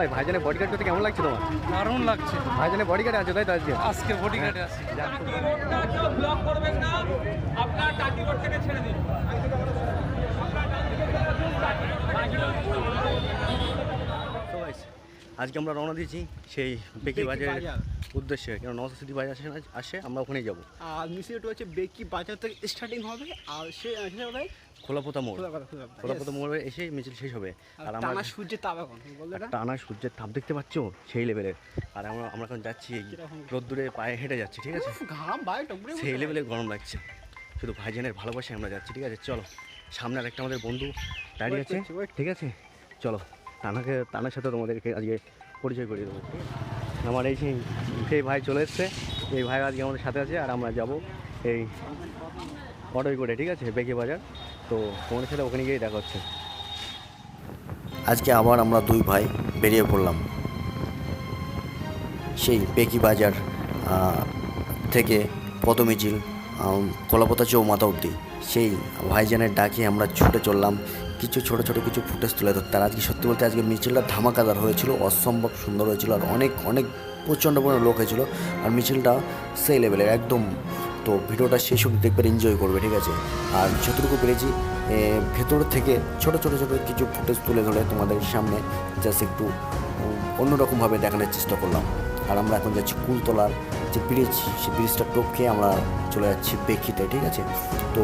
ভাই ভাইজানের বডিগার্ড করতে কেমন লাগছে তোমার? দারুণ লাগছে। ভাইজানের বডিগার্ড আছে তাই তো আজকে? আজকে বডিগার্ডে আছি। ব্লক করবেন না আপনার টাকি রোড থেকে ছেড়ে দিন আজকে আমরা রওনা দিয়েছি সেই বেকি বাজারের উদ্দেশ্যে। কেন সিটি বাজার আসে আসে আমরা ওখানেই যাব। আর মিশিটা হচ্ছে বেকি বাজার থেকে স্টার্টিং হবে। আর সে হবে খোলাপোতা মোড়। খোলাপোতা মোড়ে এসে মিছিল শেষ হবে। আর আমরা সূর্যের তাপ এখন টানা সূর্যের তাপ দেখতে পাচ্ছ? সেই লেভেলের আর আমরা আমরা এখন যাচ্ছি এই? রোদ্দুরে পায়ে হেঁটে যাচ্ছি ঠিক আছে? ঘাম সেই লেভেলে গরম লাগছে। শুধু ভাইজানের ভালোবাসায় আমরা যাচ্ছি ঠিক আছে? চলো সামনে আর একটা আমাদের বন্ধু দাঁড়িয়ে আছে ঠিক আছে? চলো টানাকে টানার সাথে তোমাদেরকে আজকে পরিচয় করিয়ে দেবো আমার এই সেই ভাই চলে এসছে। এই ভাই আজকে আমাদের সাথে আছে আর আমরা যাব এই অটোয় করে ঠিক আছে? বেঁকে বাজার। তো তোমাদের সাথে ওখানে গিয়েই দেখা হচ্ছে। আজকে আবার আমরা দুই ভাই বেরিয়ে পড়লাম। সেই পেকি বাজার থেকে পদমিছিল কলাপতা চৌমাথা অবধি সেই ভাইজানের ডাকে আমরা ছুটে চললাম। কিছু ছোট ছোট কিছু ফুটেজ তুলে ধরতে। আর আজকে সত্যি বলতে আজকে মিছিলটা ধামাকাদার হয়েছিল, অসম্ভব সুন্দর হয়েছিল, আর অনেক অনেক প্রচণ্ড পরিমাণে লোক হয়েছিল। আর মিছিলটা সেই লেভেলের একদম তো ভিডিওটা শেষ অবধি দেখবে এনজয় করবে ঠিক আছে? আর যতটুকু পেরেছি ভেতর থেকে ছোট ছোট ছোট কিছু ফুটেজ তুলে ধরে তোমাদের সামনে জাস্ট একটু অন্যরকমভাবে দেখানোর চেষ্টা করলাম। আর আমরা এখন যাচ্ছি কুলতলার যে ব্রিজ সেই ব্রিজটা টপকে আমরা চলে যাচ্ছি বেকিতে, ঠিক আছে? তো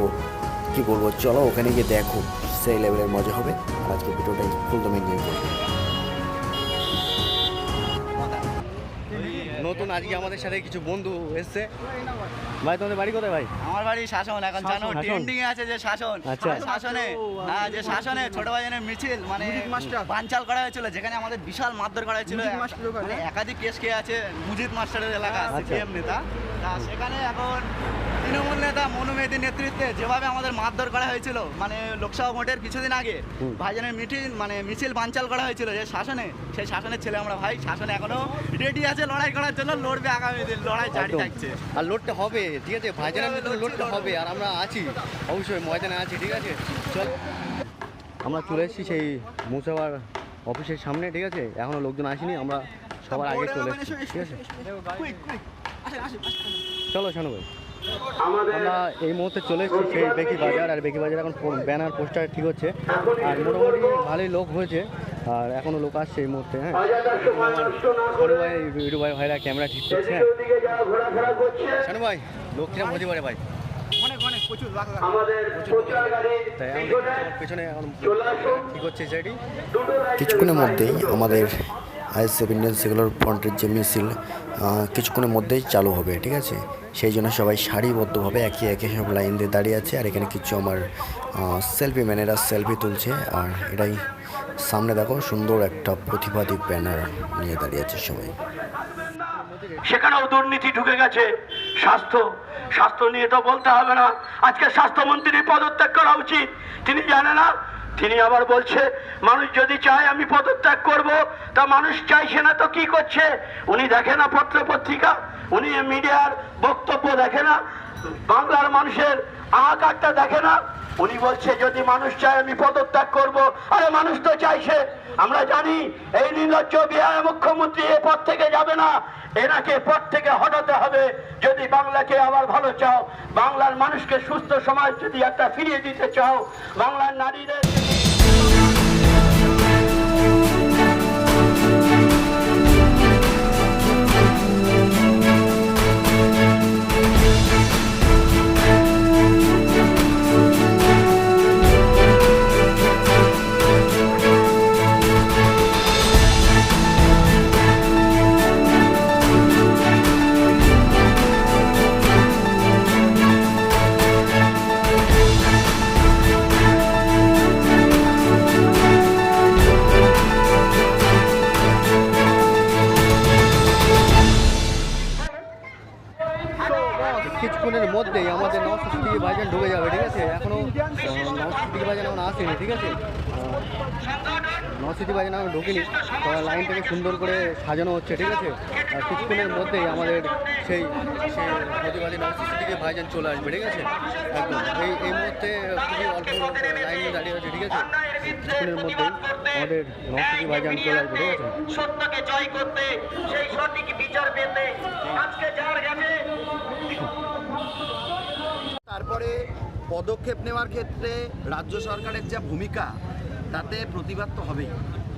কি বলব, চলো ওখানে গিয়ে দেখো, সেই লেভেলের মজা হবে। আর আজকে ভিডিওটা ফুল তুমি এনজয় করবে আজকে আমাদের সাথে কিছু বন্ধু এসছে। ভাই তোমাদের বাড়ি কোথায় ভাই? আমার বাড়ি শাসন এখন জানো ট্রেন্ডিং এ আছে যে শাসন। আচ্ছা। শাসনে হ্যাঁ যে শাসনে ছোট ভাইজানের মিছিল মানে মাস্টার। বানচাল করা হয়েছিল যেখানে আমাদের বিশাল মারধর করা হয়েছিল। মানে একাধিক কেস কে আছে মুজিদ মাস্টারের এলাকা আচ্ছা। সিপিএম নেতা। তা সেখানে এখন তৃণমূল নেতা মনু মেদির নেতৃত্বে যেভাবে আমাদের মারধর করা হয়েছিল মানে লোকসভা ভোটের কিছুদিন আগে ভাইজানের মিটিং মানে মিছিল বানচাল করা হয়েছিল যে শাসনে সেই শাসনের ছেলে আমরা ভাই শাসনে এখনও রেডি আছে লড়াই করার জন্য লড়বে আগামী দিন লড়াই জারি থাকছে। আর লোডটা হবে ঠিক আছে? ভাইজানের লোডটা হবে আর আমরা আছি অবশ্যই ময়দানে আছি ঠিক আছে? চল। আমরা চলে এসেছি সেই মুসাবার অফিসের সামনে ঠিক আছে? এখনও লোকজন আসেনি আমরা সবার আগে চলে এসেছি ঠিক আছে? চলো শানু ভাই। আমরা এই মুহূর্তে চলে এসেছি সেই বেকি বাজার আর বেকি বাজার এখন ব্যানার পোস্টার ঠিক হচ্ছে। আর মোটামুটি ভালোই লোক হয়েছে আর এখনও লোক আসছে এই মুহূর্তে হ্যাঁ। ভাই ইউটিউব ভাই ভাইরা ক্যামেরা ঠিক করছে হ্যাঁ। শানু ভাই লোক কিরম হতে পারে ভাই? অনেক অনেক প্রচুর লাখ লাখ। এখন পেছনে এখন ঠিক হচ্ছে সেটি কিছুক্ষণের মধ্যেই আমাদের আইএসএফ ইন্ডিয়ান সেগুলোর ফ্রন্টের যে মিছিল কিছুক্ষণের মধ্যেই চালু হবে, ঠিক আছে? সেই জন্য সবাই সারিবদ্ধভাবে একে একে সব লাইন দিয়ে দাঁড়িয়ে আছে। আর এখানে কিছু আমার সেলফি ম্যানেরা সেলফি তুলছে। আর এটাই সামনে দেখো, সুন্দর একটা প্রতিবাদী ব্যানার নিয়ে দাঁড়িয়ে আছে সবাই। সেখানেও দুর্নীতি ঢুকে গেছে। স্বাস্থ্য স্বাস্থ্য নিয়ে তো বলতে হবে না। আজকে স্বাস্থ্যমন্ত্রী পদত্যাগ করা উচিত। তিনি জানে না তিনি আবার বলছে, মানুষ যদি চায় আমি পদত্যাগ করব, তা মানুষ চাইছে না তো কি করছে? উনি দেখে না পত্র পত্রিকা উনি মিডিয়ার বক্তব্য দেখে না, বাংলার মানুষের আহাকারটা দেখে না। উনি বলছে, যদি মানুষ চায় আমি পদত্যাগ করব, আরে মানুষ তো চাইছে আমরা জানি, এই নির্লজ্জ বিহার মুখ্যমন্ত্রী এ পদ থেকে যাবে না। এনাকে পদ থেকে হটাতে হবে। যদি বাংলাকে আবার ভালো চাও, বাংলার মানুষকে সুস্থ সমাজ যদি একটা ফিরিয়ে দিতে চাও, বাংলার নারীদের বাজারে আমি ঢুকিনি। লাইনটাকে সুন্দর করে সাজানো হচ্ছে ঠিক আছে? আর কিছুক্ষণের মধ্যেই আমাদের সেই সেই প্রতিবাদী নরসিটি থেকে ভাইজান চলে আসবে ঠিক আছে? একদম। এই এই মুহূর্তে খুবই অল্প লাইনে দাঁড়িয়ে আছে ঠিক আছে? কিছুক্ষণের মধ্যেই আমাদের নরসিটি ভাইজান চলে আসবে ঠিক আছে? সত্যকে জয় করতে সেই সঠিক বিচার পেতে আজকে যার গেছে। তারপরে পদক্ষেপ নেওয়ার ক্ষেত্রে রাজ্য সরকারের যা ভূমিকা তাতে প্রতিবাদ তো হবেই।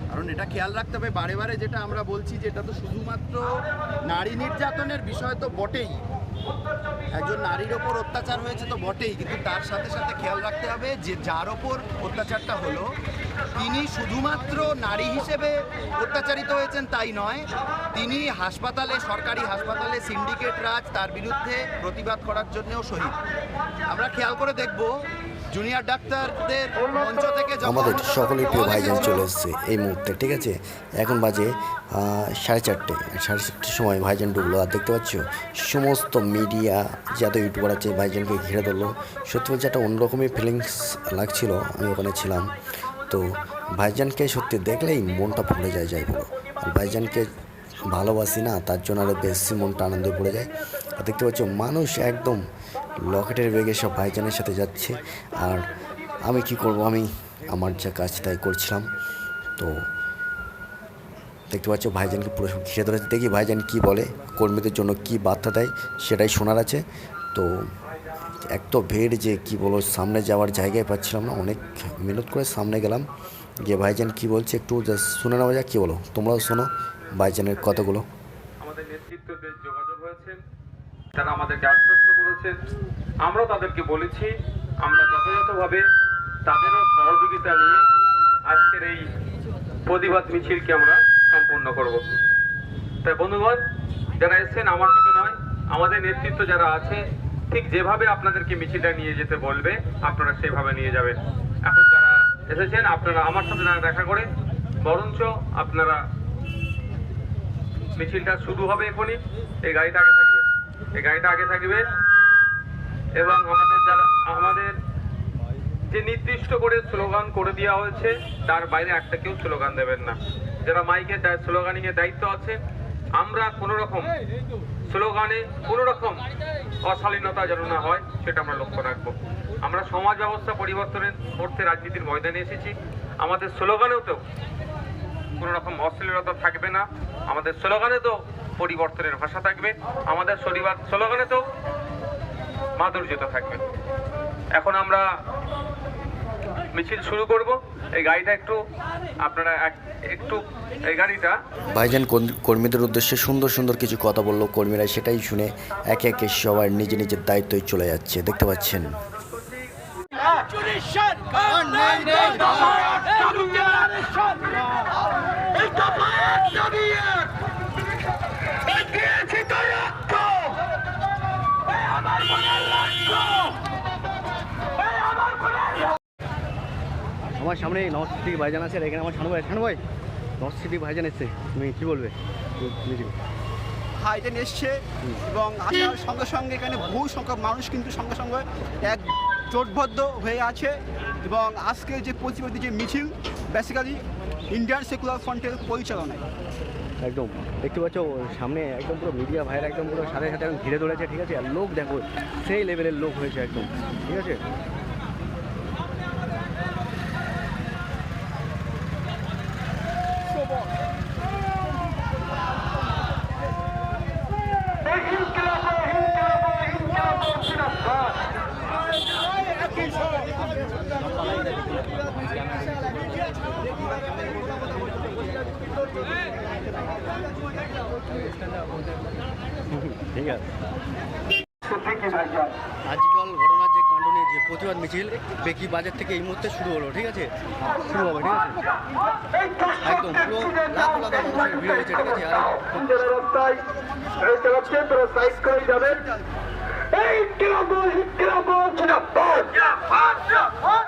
কারণ এটা খেয়াল রাখতে হবে, বারে বারে যেটা আমরা বলছি যে এটা তো শুধুমাত্র নারী নির্যাতনের বিষয় তো বটেই। একজন নারীর ওপর অত্যাচার হয়েছে তো বটেই, কিন্তু তার সাথে সাথে খেয়াল রাখতে হবে যে যার ওপর অত্যাচারটা হলো, তিনি শুধুমাত্র নারী হিসেবে অত্যাচারিত হয়েছেন তাই নয়, তিনি হাসপাতালে, সরকারি হাসপাতালে সিন্ডিকেট রাজ তার বিরুদ্ধে প্রতিবাদ করার জন্যও শহীদ। আমরা খেয়াল করে দেখব জুনিয়র ডাক্তারদের মঞ্চ থেকে আমাদের সকলেই প্রিয় ভাইজান চলে এসেছে। এই মুহূর্তে ঠিক আছে? এখন বাজে সাড়ে চারটে সাড়ে চারটের সময় ভাইজান ঢুকলো। আর দেখতে পাচ্ছ সমস্ত মিডিয়া যত ইউটিউবার আছে ভাইজানকে ঘিরে ধরলো। সত্যি বলছে একটা অন্যরকমই ফিলিংস লাগছিল আমি ওখানে ছিলাম। তো ভাইজানকে সত্যি দেখলেই মনটা ভরে যায় যাই বলো। আর ভাইজানকে ভালোবাসি না তার জন্য আরও বেশি মনটা আনন্দে পড়ে যায়। আর দেখতে পাচ্ছ মানুষ একদম লকেটের বেগে সব ভাইজানের সাথে যাচ্ছে। আর আমি কি করব? আমি আমার যা কাজ তাই করছিলাম। তো দেখতে পাচ্ছ, ভাইজানকে পুরো ঘিরে ধরেছে। দেখি ভাইজান কি বলে, কর্মীদের জন্য কি বার্তা দেয়, সেটাই শোনার আছে। তো এক তো ভিড় যে কি বলো সামনে যাওয়ার জায়গায় পাচ্ছিলাম না, অনেক মিনিট করে সামনে গেলাম। গিয়ে ভাইজান কি বলছে, একটু শুনে নেওয়া যাক, কী বলো? তোমরাও শোনো ভাইজানের কথাগুলো। আমাদের নেতৃত্বদের যোগাযোগ হয়েছেন তারা আমাদেরকে আশ্বস্ত করেছেন আমরাও তাদেরকে বলেছি, আমরা যথাযথভাবে তাদেরও সহযোগিতা নিয়ে আজকের এই প্রতিবাদ মিছিলকে আমরা সম্পূর্ণ করব। তাই বন্ধুগণ, যারা এসেছেন, আমার সাথে নয়, আমাদের নেতৃত্ব যারা আছে, ঠিক যেভাবে আপনাদেরকে মিছিলটা নিয়ে যেতে বলবে, আপনারা সেভাবে নিয়ে যাবেন। এখন যারা এসেছেন, আপনারা আমার সাথে না দেখা করে, বরঞ্চ আপনারা মিছিলটা শুরু হবে এখনই, এই গাড়িটা আগে থাকবে, এই গাড়িটা আগে থাকবে এবং আমাদের যারা আমাদের যে নির্দিষ্ট করে স্লোগান করে দেওয়া হয়েছে, তার বাইরে একটা কেউ স্লোগান দেবেন না। যারা মাইকে স্লোগানিং এর দায়িত্ব আছে, আমরা কোনো রকম স্লোগানে কোনো রকম অশালীনতা যেন না হয়, সেটা আমরা লক্ষ্য রাখব। আমরা সমাজ ব্যবস্থা পরিবর্তনের অর্থে রাজনীতির ময়দানে এসেছি। আমাদের স্লোগানেও তো কোনো রকম অশ্লীলতা থাকবে না। আমাদের স্লোগানে তো পরিবর্তনের ভাষা থাকবে। আমাদের শনিবার স্লোগানে তো মাধুর্যতা থাকবে। এখন আমরা মিছিল শুরু করব। এই গাড়িটা একটু আপনারা একটু এই গাড়িটা ভাইজান কর্মীদের উদ্দেশ্যে সুন্দর সুন্দর কিছু কথা বলল কর্মীরা সেটাই শুনে একে একে সবার নিজে নিজের দায়িত্বই চলে যাচ্ছে। দেখতে পাচ্ছেন। আমার সামনে নর্থ সিটি ভাইজান আছে এখানে আমার শানু ভাই শানু ভাই নর্থ সিটি ভাইজান এসছে। তুমি কী বলবে? হাইটেন এসছে এবং আসার সঙ্গে সঙ্গে এখানে বহু সংখ্যক মানুষ কিন্তু সঙ্গে সঙ্গে এক জোটবদ্ধ হয়ে আছে এবং আজকে যে প্রতিবাদী যে মিছিল বেসিক্যালি ইন্ডিয়ান সেকুলার ফ্রন্টের পরিচালনায়। একদম দেখতে পাচ্ছ সামনে একদম পুরো মিডিয়া ভাইয়ের একদম পুরো সাথে সাথে একদম ঘিরে ধরেছে ঠিক আছে আর লোক দেখো সেই লেভেলের লোক হয়েছে একদম ঠিক আছে ঠিক আছে। আজকাল ঘটনার যে কাণ্ড নিয়ে যে প্রতিবাদ মিছিল বেকি বাজার থেকে এই মুহূর্তে শুরু হলো ঠিক আছে? শুরু হবে ঠিক আছে? একদম পুরো লাখ লাখ মানুষের ভিড় হয়েছে ঠিক আছে? আর এই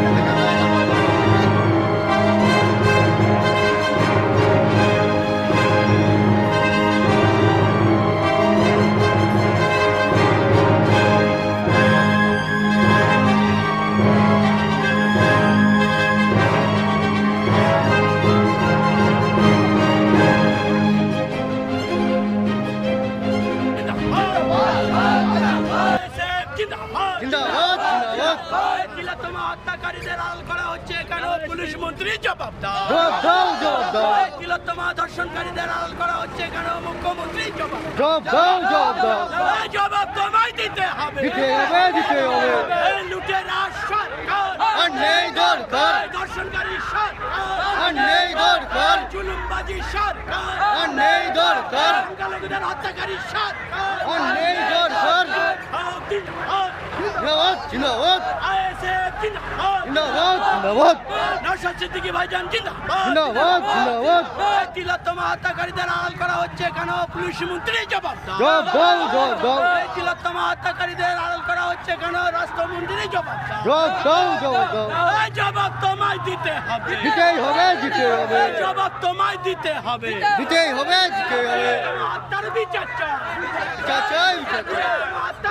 হত্যাকারীদের আড়াল করা হচ্ছে কেন পুলিশ মন্ত্রী জবাব দাও তিলোত্তমা ধর্ষণকারীদের আড়াল করা হচ্ছে কেন মুখ্যমন্ত্রী জবাব? জবাব দাও তোমায় দিতে হবে। লুটেরা সরকার আর নেই দরকার। সরকার আর নেই দরকার। জুলুমবাজি সরকার হত্যাকারী সরকার দরকার। জিন্দাবাদ, জিন্দাবাদ। জিন্দাবাদ জিন্দাবাদ। জিন্দাবাদ জিন্দাবাদ। নওশাদ সিদ্দিকী ভাইজান জিন্দাবাদ। জিন্দাবাদ জিন্দাবাদ। তিলোত্তমা হত্যাকারীদের আড়াল করা হচ্ছে কেন? পুলিশ মন্ত্রী জবাব দাও। জবাব জবাব দাও। হত্যাকারীদের আড়াল করা হচ্ছে কেন? রাষ্ট্রমন্ত্রী জবাব। জবাব জবাব জবাব তোমায় দিতে হবে। দিতেই হবে দিতে হবে। জবাব তোমায় দিতে হবে। দিতেই হবে দিতেই হবে। হত্যার বিচার চাই। বিচার চাই বিচার চাই। হত্যার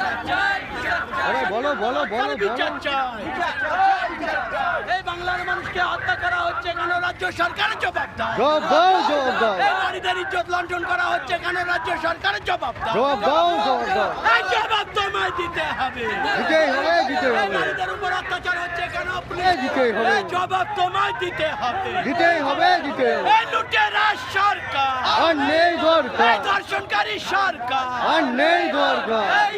আরে বলো বলো বলো বিচার চাই এই বাংলার মানুষকে হত্যা করা হচ্ছে কেন? রাজ্য সরকার জবাব দাও। জবাব দাও জবাব দাও। এই নারীদের ইজ্জত লন্ডন করা হচ্ছে কেন? রাজ্য সরকার জবাব দাও। জবাব দাও জবাব দাও। এই জবাব তোমায় দিতে হবে। দিতেই হবে নারীদের উপর অত্যাচার হচ্ছে কেন? দিতেই হবে। এই জবাব তোমায় দিতে হবে। দিতেই হবে দিতেই হবে। এই লুটেরা সরকার। আর নেই দরকার। এই সরকার। আর নেই দরকার। এই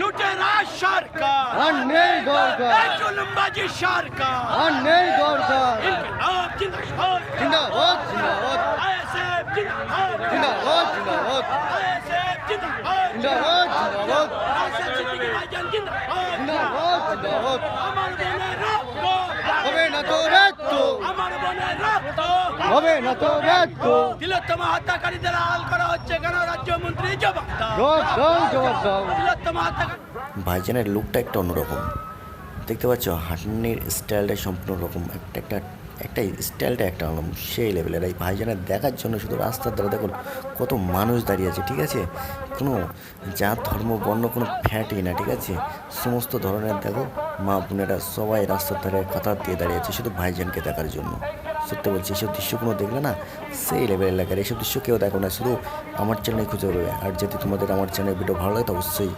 লুটেরা সরকার। আর নেই দরকার। এই জুলুমবাজি সরকার। আর নেই দরকার। ইনকিলাব জিন্দাবাদ। জিন্দাবাদ জিন্দাবাদ। আইএসএফ জিন্দাবাদ। জিন্দাবাদ জিন্দাবাদ। আইএসএফ জিন্দাবাদ। জিন্দাবাদ জিন্দাবাদ। সিদ্দিকী ভাইজান জিন্দাবাদ। জিন্দাবাদ জিন্দাবাদ। আমার বোনের না তো ব্যর্থ আমার বোনের রক্ত হবে না তো ব্যর্থ তিলোত্তমা হত্যাকারীদের আড়াল করা হচ্ছে কেন রাজ্যমন্ত্রী জবাব দাও জবাব দাও জবাব হত্যাকারী ভাইজানের লুকটা একটা অন্যরকম। দেখতে পাচ্ছ হাটনির স্টাইলটা সম্পূর্ণ রকম একটা একটা একটা স্টাইলটা একটা রকম সেই লেভেলের এই ভাইজানের দেখার জন্য শুধু রাস্তার ধারে দেখুন, কত মানুষ দাঁড়িয়ে আছে, ঠিক আছে? কোনো জাত, ধর্ম, বর্ণ, কোনো ফ্যাটই না, ঠিক আছে? সমস্ত ধরনের, দেখো, মা বোনেরা সবাই রাস্তার ধারে কাতার দিয়ে দাঁড়িয়ে আছে শুধু ভাইজানকে দেখার জন্য। সত্যি বলছি, এসব দৃশ্যগুলো দেখলে না, সেই লেভেলের এলাকার এইসব দৃশ্য কেউ দেখো না, শুধু আমার চ্যানেলে খুঁজে পাবে আর যদি তোমাদের আমার চ্যানেলের ভিডিও ভালো লাগে, তো অবশ্যই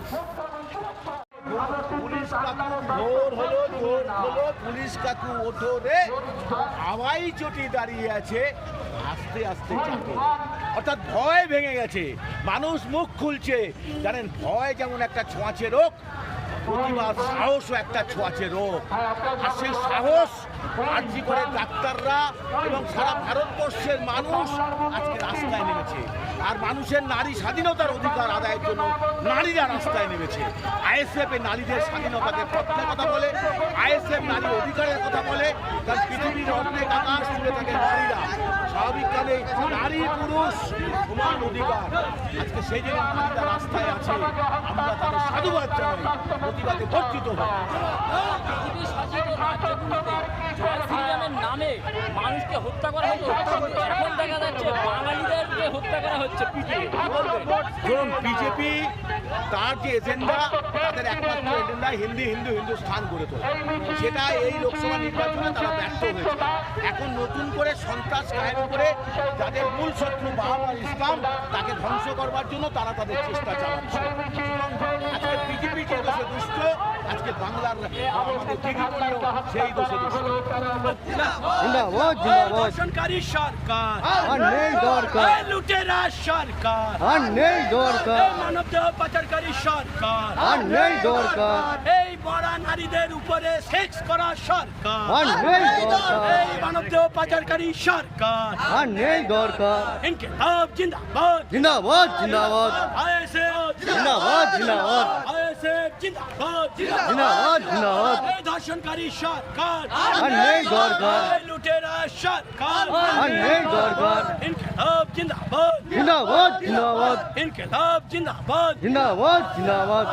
পুলিশ কাকু ভোর হলো জোর পুলিশ কাকু ওঠো রে হাওয়াই চটি দাঁড়িয়ে আছে। আস্তে আস্তে অর্থাৎ ভয় ভেঙে গেছে। মানুষ মুখ খুলছে। জানেন, ভয় যেমন একটা ছোঁয়াচে রোগ প্রতিবাদ সাহসও একটা ছোঁয়াচে রোগ। আর সেই সাহস আর্জি ডাক্তাররা এবং সারা ভারতবর্ষের মানুষ আজকে রাস্তায় নেমেছে। আর মানুষের নারী স্বাধীনতার অধিকার আদায়ের জন্য নারীরা রাস্তায় নেমেছে। আইএসএফ নারীদের স্বাধীনতাকে পক্ষে কথা বলে, আইএসএফ নারী অধিকারের কথা বলে, কারণ পৃথিবীর অর্ধেক আকাশ জুড়ে থাকে নারীরা। স্বাভাবিকভাবে নারী পুরুষ সমান অধিকার। আজকে সেই জন্য নারীরা রাস্তায় আছে। আমরা তাদের সাধুবাদ জানাই, প্রতিবাদে বর্ধিত হয় শ্রীরামের নামে মানুষকে হত্যা করা হতো। এখন দেখা যাচ্ছে বাঙালিদেরকে হত্যা করা হচ্ছে ধরুন বিজেপি তার যে এজেন্ডা তাদের একমাত্র এজেন্ডা হিন্দি হিন্দু হিন্দুস্থান গড়ে তোলা। সেটা এই লোকসভা নির্বাচনে তারা ব্যর্থ হয়েছে। এখন নতুন করে সন্ত্রাস কায়েম করে যাদের মূল শত্রু বাহাবার ইসলাম তাকে ধ্বংস করবার জন্য তারা তাদের চেষ্টা চালাচ্ছে। আজকে বিজেপি যে দোষে দুষ্ট আজকে বাংলার সেই দোষে দুষ্ট। জিন্দাবাদ এই জিন্দাবাদ। ধর্ষণকারী সরকার। আর নেই দরকার। লুটেরা সরকার। আর নেই দরকার। এই মানবদেহ পাচারকারী সরকার। আর নেই দরকার। এই মরা নারীদের উপরে সেক্স করা সরকার। আর নেই দরকার। এই মানবদেহ পাচারকারী সরকার। আর নেই দরকার। ইনকিলাব জিন্দাবাদ। জিন্দাবাদ জিন্দাবাদ। জিন্দাবাদ জিন্দাবাদ। আইএসএফ জিন্দাবাদ জিন্দাবাদ। জিন্দাবাদ এই ধর্ষণকারী সরকার। লুটেরা সরকার। ইনকিলাব জিন্দাবাদ। জিন্দাবাদ জিন্দাবাদ। জিন্দাবাদ। জিন্দাবাদ জিন্দাবাদ।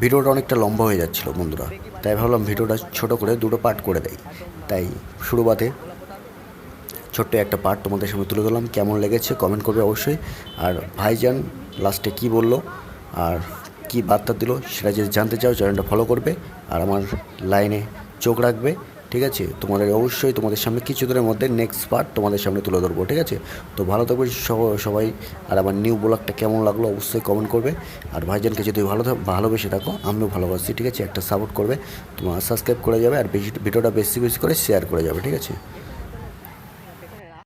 ভিডিওটা অনেকটা লম্বা হয়ে যাচ্ছিল বন্ধুরা। তাই ভাবলাম ভিডিওটা ছোট করে দুটো পার্ট করে দেয় তাই শুরুবাতে ছোট্ট একটা পার্ট তোমাদের সামনে তুলে ধরলাম। কেমন লেগেছে কমেন্ট করবে অবশ্যই। আর ভাইজান লাস্টে কি বলল? আর কি বার্তা দিল সেটা যদি জানতে চাও চ্যানেলটা ফলো করবে। আর আমার লাইনে চোখ রাখবে, ঠিক আছে? তোমাদের অবশ্যই তোমাদের সামনে কিছুদিনের মধ্যে নেক্সট পার্ট তোমাদের সামনে তুলে ধরবো, ঠিক আছে? তো ভালো থাকবে সব- সবাই। আর আমার নিউ ব্লগটা কেমন লাগল অবশ্যই কমেন্ট করবে। আর ভাইজানকে যদি ভালো ভালোবেসে থাকো, আমিও ভালোবাসি, ঠিক আছে? একটা সাপোর্ট করবে। তোমার সাবস্ক্রাইব করে যাবে আর বেশি, ভিডিওটা বেশি বেশি করে শেয়ার করে যাবে, ঠিক আছে?